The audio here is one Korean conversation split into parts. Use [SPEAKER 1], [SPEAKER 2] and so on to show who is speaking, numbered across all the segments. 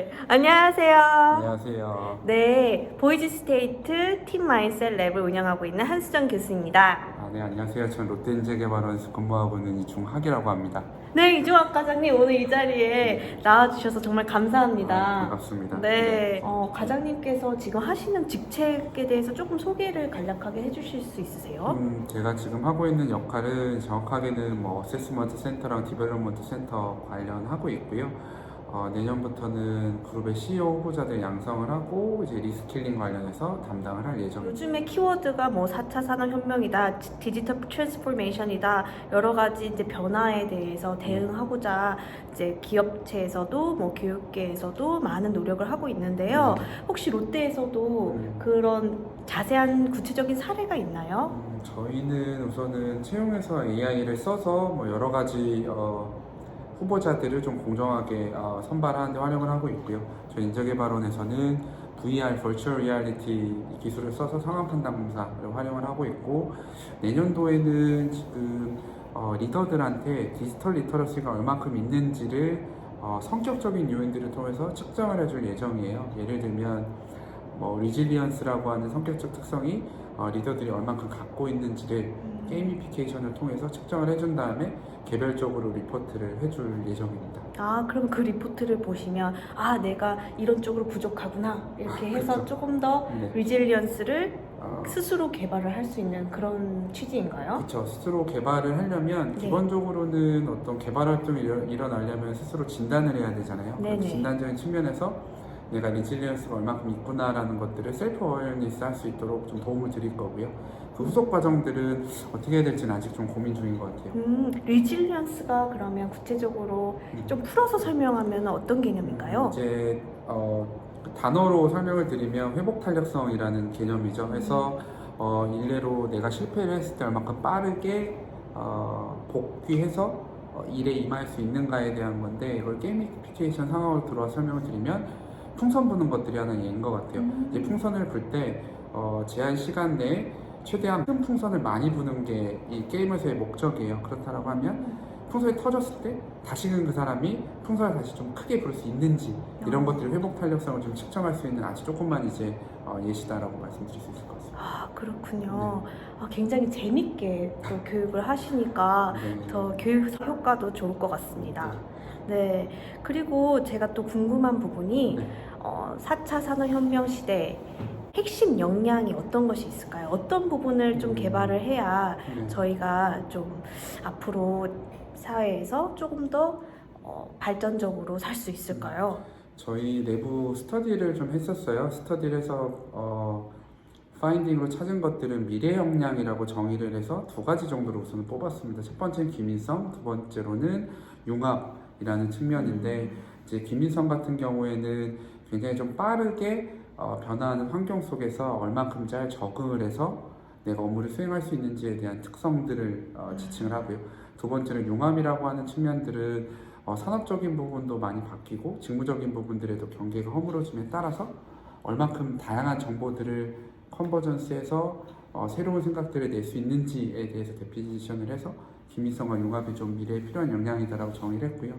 [SPEAKER 1] 네, 안녕하세요.
[SPEAKER 2] 안녕하세요.
[SPEAKER 1] 네, 보이즈 스테이트 팀 마인셋 랩을 운영하고 있는 한수정 교수입니다.
[SPEAKER 2] 아, 네, 안녕하세요. 전 롯데인재개발원에서 근무하고 있는 이중학이라고 합니다.
[SPEAKER 1] 네, 이종학 과장님 오늘 이 자리에 나와주셔서 정말 감사합니다.
[SPEAKER 2] 아, 반갑습니다.
[SPEAKER 1] 네, 어, 과장님께서 지금 하시는 직책에 대해서 조금 소개를 간략하게 해주실 수 있으세요?
[SPEAKER 2] 음, 제가 지금 하고 있는 역할은 정확하게는 뭐 어세스먼트 센터랑 디벨롭먼트 센터 관련하고 있고요. 어, 내년부터는 그룹의 CEO 후보자들 양성을 하고 이제 리스킬링 관련해서 담당을 할 예정입니다.
[SPEAKER 1] 요즘에 키워드가 뭐 4차 산업혁명이다, 지- 디지털 트랜스포메이션이다, 여러 가지 이제 변화에 대해서 대응하고자 이제 기업체에서도 뭐 교육계에서도 많은 노력을 하고 있는데요. 혹시 롯데에서도
[SPEAKER 2] 음.
[SPEAKER 1] 그런 자세한 구체적인 사례가 있나요?
[SPEAKER 2] 음, 저희는 우선은 채용에서 AI를 써서 뭐 여러 가지 어, 후보자들을 좀 공정하게 어, 선발하는 데 활용을 하고 있고요. 저희 인재개발원에서는 VR, Virtual Reality 기술을 써서 상황 판단 검사를 활용을 하고 있고 내년도에는 지금 어, 리더들한테 디지털 리터러시가 얼마큼 있는지를 어, 성격적인 요인들을 통해서 측정을 해줄 예정이에요. 예를 들면 뭐 리질리언스라고 하는 성격적 특성이 어, 리더들이 얼만큼 갖고 있는지를 게이미피케이션을 통해서 측정을 해준 다음에 개별적으로 리포트를 해줄 예정입니다.
[SPEAKER 1] 아, 그럼 그 리포트를 보시면 아, 내가 이런 쪽으로 부족하구나 이렇게 해서
[SPEAKER 2] 그렇죠.
[SPEAKER 1] 조금 더
[SPEAKER 2] 네.
[SPEAKER 1] 리질리언스를
[SPEAKER 2] 어,
[SPEAKER 1] 스스로 개발을 할 수 있는 그런 취지인가요?
[SPEAKER 2] 그렇죠. 스스로 개발을 하려면
[SPEAKER 1] 네.
[SPEAKER 2] 기본적으로는 어떤 개발 활동이 일어- 일어나려면 스스로 진단을 해야 되잖아요. 진단적인 측면에서 내가 리질리언스가 얼마큼 있구나라는 것들을 셀프 어웨어니스 할 수 있도록 좀 도움을 드릴 거고요. 그 후속 과정들은 어떻게 해야 될지는 아직 좀 고민 중인 것 같아요.
[SPEAKER 1] 음, 리질리언스가 그러면 구체적으로
[SPEAKER 2] 음.
[SPEAKER 1] 좀 풀어서 설명하면 어떤 개념인가요?
[SPEAKER 2] 이제 어, 그 단어로 설명을 드리면 회복 탄력성이라는 개념이죠. 그래서 어, 일례로 내가 실패를 했을 때 얼마큼 빠르게 어, 복귀해서 어, 일에 임할 수 있는가에 대한 건데 이걸 게이미피케이션 상황으로 들어와 설명을 드리면 풍선 부는 것들이 하나 예인 것 같아요.
[SPEAKER 1] 음.
[SPEAKER 2] 이제 풍선을 불 때 어, 제한 시간 내에 최대한 큰 풍선을 많이 부는 게 이 게임에서의 목적이에요. 그렇다고 하면 풍선이 터졌을 때 다시는 그 사람이 풍선을 다시 좀 크게 부를 수 있는지 이런
[SPEAKER 1] 아.
[SPEAKER 2] 것들을 회복 탄력성을 좀 측정할 수 있는 아주 조금만 이제 어, 예시다라고 말씀드릴 수 있을 것.
[SPEAKER 1] 아, 그렇군요. 아, 굉장히 재밌게 또 교육을 하시니까
[SPEAKER 2] 네.
[SPEAKER 1] 더 교육 효과도 좋을 것 같습니다. 네. 그리고 제가 또 궁금한 부분이
[SPEAKER 2] 네.
[SPEAKER 1] 어, 4차 산업혁명 시대 핵심 역량이 어떤 것이 있을까요? 어떤 부분을 좀
[SPEAKER 2] 음.
[SPEAKER 1] 개발을 해야
[SPEAKER 2] 네.
[SPEAKER 1] 저희가 좀 앞으로 사회에서 조금 더 어, 발전적으로 살 수 있을까요?
[SPEAKER 2] 저희 내부 스터디를 좀 했었어요. 스터디를 해서 어, 파인딩으로 찾은 것들은 미래 역량이라고 정의를 해서 두 가지 정도로 우선 뽑았습니다. 첫 번째는 기민성, 두 번째로는 융합이라는 측면인데 이제 기민성 같은 경우에는 굉장히 좀 빠르게 어, 변화하는 환경 속에서 얼만큼 잘 적응을 해서 내가 업무를 수행할 수 있는지에 대한 특성들을 어, 지칭을 하고요. 두 번째는 융합이라고 하는 측면들은 어, 산업적인 부분도 많이 바뀌고 직무적인 부분들에도 경계가 허물어짐에 따라서 얼만큼 다양한 정보들을 컨버전스해서 어, 새로운 생각들을 낼 수 있는지에 대해서 데피니션을 해서 기민성과 융합이 좀 미래에 필요한 역량이다라고 정의를 했고요.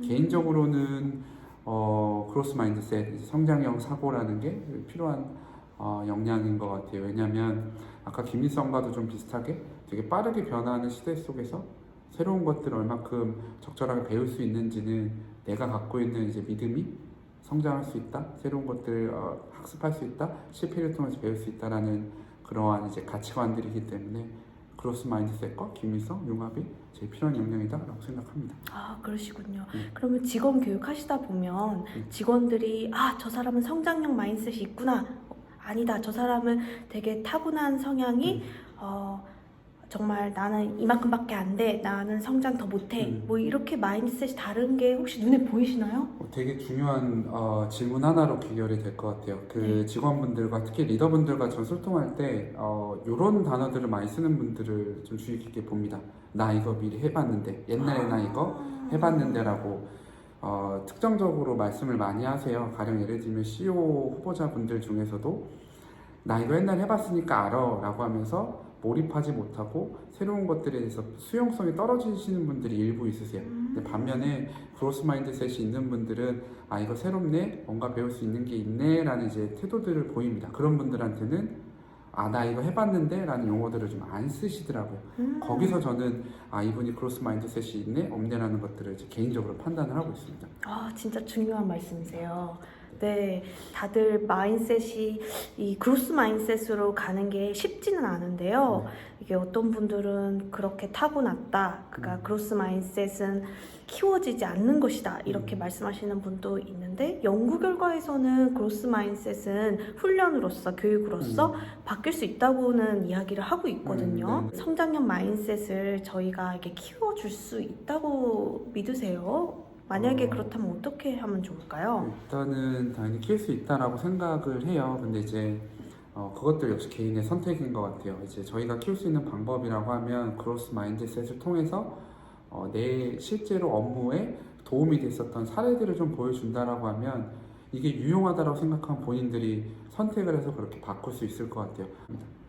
[SPEAKER 2] 개인적으로는 어, 크로스 마인드셋, 성장형 사고라는 게 필요한 어, 역량인 것 같아요. 왜냐하면 아까 기민성과도 좀 비슷하게 되게 빠르게 변화하는 시대 속에서 새로운 것들을 얼마큼 적절하게 배울 수 있는지는 내가 갖고 있는 이제 믿음이 성장할 수 있다, 새로운 것들을 어, 학습할 수 있다, 실패를 통해서 배울 수 있다라는 그러한 이제 가치관들이기 때문에 크로스 마인드셋과 기민성, 융합이 제일 필요한 역량이다라고 생각합니다.
[SPEAKER 1] 아, 그러시군요.
[SPEAKER 2] 네.
[SPEAKER 1] 그러면 직원 교육 하시다 보면
[SPEAKER 2] 네.
[SPEAKER 1] 직원들이 아, 저 사람은 성장형 마인드셋이 있구나. 어, 아니다. 저 사람은 되게 타고난 성향이
[SPEAKER 2] 음.
[SPEAKER 1] 어, 정말 나는 이만큼밖에 안 돼. 나는 성장 더 못해.
[SPEAKER 2] 음.
[SPEAKER 1] 뭐 이렇게 마인드셋이 다른 게 혹시 눈에 보이시나요?
[SPEAKER 2] 어, 되게 중요한 어, 질문 하나로 귀결이 될 것 같아요. 그
[SPEAKER 1] 네.
[SPEAKER 2] 직원분들과 특히 리더분들과 전 소통할 때 어, 이런 단어들을 많이 쓰는 분들을 좀 주의 깊게 봅니다. 나 이거 미리 해봤는데 옛날에 나 이거
[SPEAKER 1] 아.
[SPEAKER 2] 해봤는데라고 어, 특정적으로 말씀을 많이 하세요. 가령 예를 들면 CEO 후보자분들 중에서도 나 이거 옛날에 해봤으니까 알아 라고 하면서 몰입하지 못하고 새로운 것들에 대해서 수용성이 떨어지시는 분들이 일부 있으세요.
[SPEAKER 1] 음.
[SPEAKER 2] 근데 반면에 그로스 마인드셋이 있는 분들은 아 이거 새롭네 뭔가 배울 수 있는 게 있네라는 이제 태도들을 보입니다. 그런 분들한테는 아 나 이거 해봤는데 라는 용어들을 좀 안 쓰시더라고요.
[SPEAKER 1] 음.
[SPEAKER 2] 거기서 저는 아 이분이 크로스 마인드셋이 있네 없네라는 것들을 이제 개인적으로 판단을 하고 있습니다.
[SPEAKER 1] 아, 진짜 중요한 말씀이세요. 네, 다들 마인셋이 이 그로스 마인셋으로 가는 게 쉽지는 않은데요. 이게 어떤 분들은 그렇게 타고났다. 그러니까
[SPEAKER 2] 음.
[SPEAKER 1] 그로스 마인셋은 키워지지 않는 것이다. 이렇게
[SPEAKER 2] 음.
[SPEAKER 1] 말씀하시는 분도 있는데 연구 결과에서는 그로스 마인셋은 훈련으로서 교육으로서
[SPEAKER 2] 음.
[SPEAKER 1] 바뀔 수 있다고는 이야기를 하고 있거든요.
[SPEAKER 2] 음, 네.
[SPEAKER 1] 성장형 마인셋을 저희가 이렇게 키워줄 수 있다고 믿으세요? 만약에
[SPEAKER 2] 어.
[SPEAKER 1] 그렇다면 어떻게 하면 좋을까요?
[SPEAKER 2] 일단은 당연히 키울 수 있다라고 생각을 해요. 근데 이제 어, 그것들 역시 개인의 선택인 것 같아요. 이제 저희가 키울 수 있는 방법이라고 하면 크로스 마인드셋을 통해서 어, 내 실제로 업무에 도움이 됐었던 사례들을 좀 보여준다라고 하면 이게 유용하다라고 생각하면 본인들이 선택을 해서 그렇게 바꿀 수 있을 것 같아요.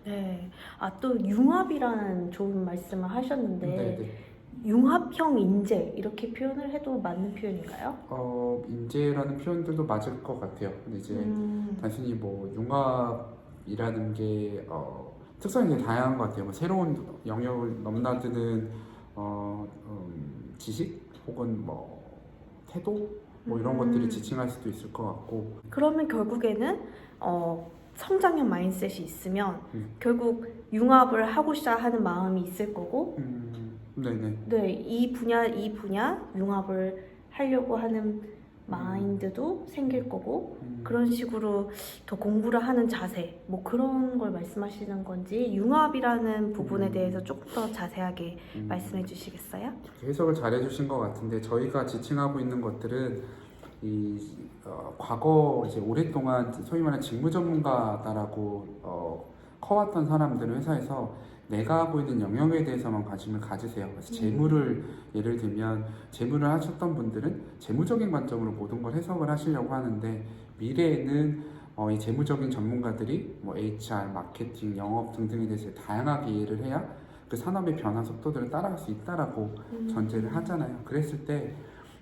[SPEAKER 1] 네. 아, 또 융합이라는 좋은 말씀을 하셨는데
[SPEAKER 2] 네, 네.
[SPEAKER 1] 융합형 인재 이렇게 표현을 해도 맞는 표현인가요?
[SPEAKER 2] 어, 인재라는 표현들도 맞을 것 같아요. 근데 이제
[SPEAKER 1] 음,
[SPEAKER 2] 단순히 뭐 융합이라는 게 어, 특성이 되게 다양한 것 같아요. 뭐 새로운 영역을 넘나드는 어, 음, 지식 혹은 뭐 태도 뭐 이런
[SPEAKER 1] 음.
[SPEAKER 2] 것들이 지칭할 수도 있을 것 같고
[SPEAKER 1] 그러면 결국에는 어, 성장형 마인셋이 있으면
[SPEAKER 2] 음.
[SPEAKER 1] 결국 융합을 하고자 하는 마음이 있을 거고
[SPEAKER 2] 음, 네네
[SPEAKER 1] 네, 이 분야 이 분야 융합을 하려고 하는 마인드도 생길 거고
[SPEAKER 2] 음,
[SPEAKER 1] 그런 식으로 더 공부를 하는 자세 뭐 그런 걸 말씀하시는 건지 융합이라는 부분에
[SPEAKER 2] 음.
[SPEAKER 1] 대해서 조금 더 자세하게
[SPEAKER 2] 음,
[SPEAKER 1] 말씀해 주시겠어요?
[SPEAKER 2] 해석을 잘 해주신 것 같은데 저희가 지칭하고 있는 것들은 이 어, 과거 이제 오랫동안 소위 말하는 직무 전문가다라고 어, 커왔던 사람들은 회사에서 내가 하고 있는 영역에 대해서만 관심을 가지세요. 그래서
[SPEAKER 1] 음.
[SPEAKER 2] 재무를 예를 들면 재무를 하셨던 분들은 재무적인 관점으로 모든 걸 해석을 하시려고 하는데 미래에는 어, 이 재무적인 전문가들이 뭐 HR, 마케팅, 영업 등등에 대해서 다양하게 이해를 해야 그 산업의 변화 속도들을 따라갈 수 있다라고
[SPEAKER 1] 음.
[SPEAKER 2] 전제를 하잖아요. 그랬을 때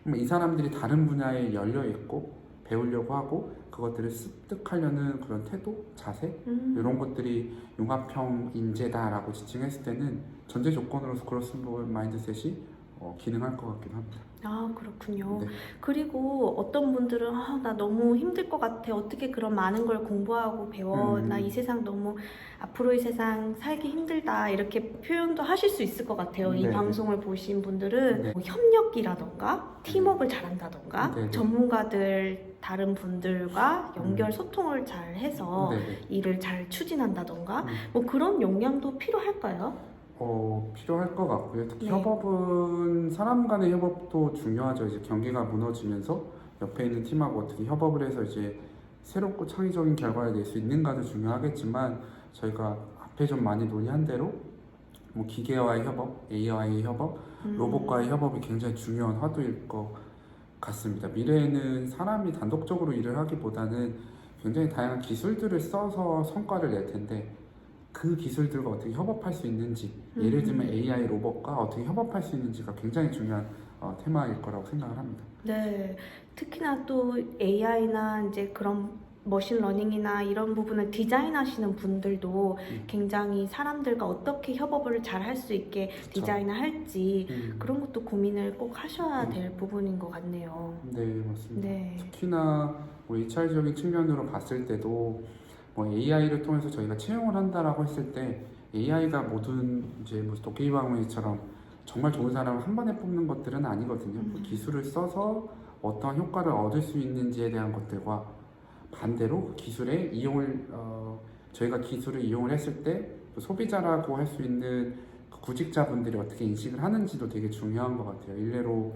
[SPEAKER 2] 이 사람들이 다른 분야에 열려 있고 배우려고 하고 그것들을 습득하려는 그런 태도, 자세
[SPEAKER 1] 음.
[SPEAKER 2] 이런 것들이 융합형 인재다라고 지칭했을 때는 전제 조건으로서 크로스 마인드셋이 어, 기능할 것 같기도 합니다.
[SPEAKER 1] 아 그렇군요.
[SPEAKER 2] 네.
[SPEAKER 1] 그리고 어떤 분들은 아, 나 너무 힘들 것 같아. 어떻게 그런 많은 걸 공부하고 배워.
[SPEAKER 2] 음.
[SPEAKER 1] 나이 세상 너무 앞으로의 세상 살기 힘들다. 이렇게 표현도 하실 수 있을 것 같아요. 이
[SPEAKER 2] 네.
[SPEAKER 1] 방송을 보신 분들은
[SPEAKER 2] 네.
[SPEAKER 1] 뭐 협력이라던가 팀워크를 잘한다던가
[SPEAKER 2] 네, 네.
[SPEAKER 1] 전문가들 다른 분들과 연결
[SPEAKER 2] 음.
[SPEAKER 1] 소통을 잘 해서
[SPEAKER 2] 네네.
[SPEAKER 1] 일을 잘 추진한다던가
[SPEAKER 2] 음.
[SPEAKER 1] 뭐 그런 역량도 필요할까요?
[SPEAKER 2] 어, 필요할 것 같고요. 특히
[SPEAKER 1] 네.
[SPEAKER 2] 협업은 사람 간의 협업도 중요하죠. 이제 경기가 무너지면서 옆에 있는 팀하고 어떻게 협업을 해서 이제 새롭고 창의적인 결과를 낼 수 있는가도 중요하겠지만 저희가 앞에 좀 많이 논의한 대로 뭐 기계와의 협업, AI와의 협업,
[SPEAKER 1] 음.
[SPEAKER 2] 로봇과의 협업이 굉장히 중요한 화두일 것 같 습니다. 미래에는 사람이 단독적으로 일을 하기보다는 굉장히 다양한 기술들을 써서 성과를 낼 텐데 그 기술들과 어떻게 협업할 수 있는지 예를 들면
[SPEAKER 1] 음.
[SPEAKER 2] AI 로봇과 어떻게 협업할 수 있는지가 굉장히 중요한 어, 테마일 거라고 생각을 합니다.
[SPEAKER 1] 네, 특히나 또 AI나 이제 그런 머신러닝이나 이런 부분을 디자인하시는 분들도
[SPEAKER 2] 음.
[SPEAKER 1] 굉장히 사람들과 어떻게 협업을 잘 할 수 있게 디자인을 할지
[SPEAKER 2] 음,
[SPEAKER 1] 그런 것도 고민을 꼭 하셔야 될 부분인 것 같네요.
[SPEAKER 2] 네 맞습니다.
[SPEAKER 1] 네.
[SPEAKER 2] 특히나 뭐 HR적인 측면으로 봤을 때도 뭐 AI를 통해서 저희가 채용을 한다라고 했을 때 AI가 모든 이제 뭐 도깨비방울이처럼 정말 좋은 사람을 한 번에 뽑는 것들은 아니거든요.
[SPEAKER 1] 음.
[SPEAKER 2] 기술을 써서 어떠한 효과를 얻을 수 있는지에 대한 것들과 반대로 그 기술의 이용을 어, 저희가 기술을 이용을 했을 때그 소비자라고 할 수 있는 그 구직자분들이 어떻게 인식을 하는지도 되게 중요한 것 같아요. 일례로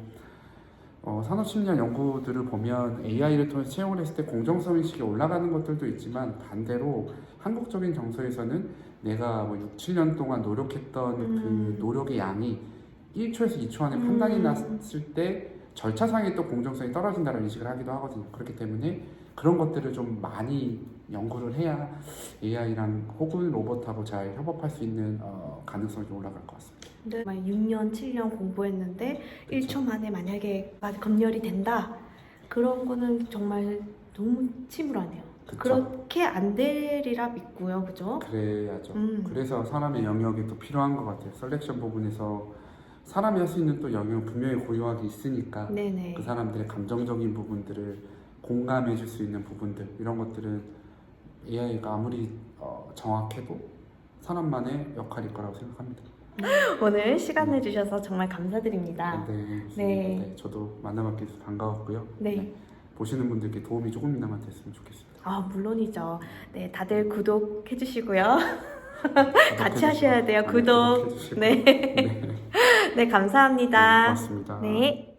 [SPEAKER 2] 어, 산업심리학 연구들을 보면 AI를 통해서 채용을 했을 때 공정성 인식이 올라가는 것들도 있지만 반대로 한국적인 정서에서는 내가 뭐 6, 7년 동안 노력했던
[SPEAKER 1] 음.
[SPEAKER 2] 그 노력의 양이 1초에서 2초 안에
[SPEAKER 1] 음.
[SPEAKER 2] 판단이 났을 때 절차상의 또 공정성이 떨어진다는 인식을 하기도 하거든요. 그렇기 때문에 그런 것들을 좀 많이 연구를 해야 AI랑 혹은 로봇하고 잘 협업할 수 있는 어, 가능성이 좀 올라갈 것 같습니다.
[SPEAKER 1] 근데 6년, 7년 공부했는데 1초 만에 만약에 검열이 된다. 그런 거는 정말 너무 침울하네요.
[SPEAKER 2] 그쵸.
[SPEAKER 1] 그렇게 안 되리라 믿고요. 그죠?
[SPEAKER 2] 그래야죠.
[SPEAKER 1] 음.
[SPEAKER 2] 그래서 사람의 영역이 또 필요한 것 같아요. 셀렉션 부분에서 사람이 할 수 있는 또 영역 분명히 고유하게 있으니까
[SPEAKER 1] 네네.
[SPEAKER 2] 그 사람들의 감정적인 부분들을 공감해 줄 수 있는 부분들 이런 것들은 AI가 아무리 어, 정확해도 사람만의 역할일 거라고 생각합니다.
[SPEAKER 1] 오늘 시간 내주셔서 정말 감사드립니다.
[SPEAKER 2] 네,
[SPEAKER 1] 네.
[SPEAKER 2] 네, 저도 만나뵙게 돼서 반가웠고요.
[SPEAKER 1] 네.
[SPEAKER 2] 보시는 분들께 도움이 조금이나마 됐으면 좋겠습니다.
[SPEAKER 1] 아, 물론이죠. 네, 다들 구독해 주시고요. 같이 하셔야 돼요.
[SPEAKER 2] 네,
[SPEAKER 1] 구독. 네.
[SPEAKER 2] 네.
[SPEAKER 1] 네, 감사합니다.
[SPEAKER 2] 고맙습니다.
[SPEAKER 1] 네.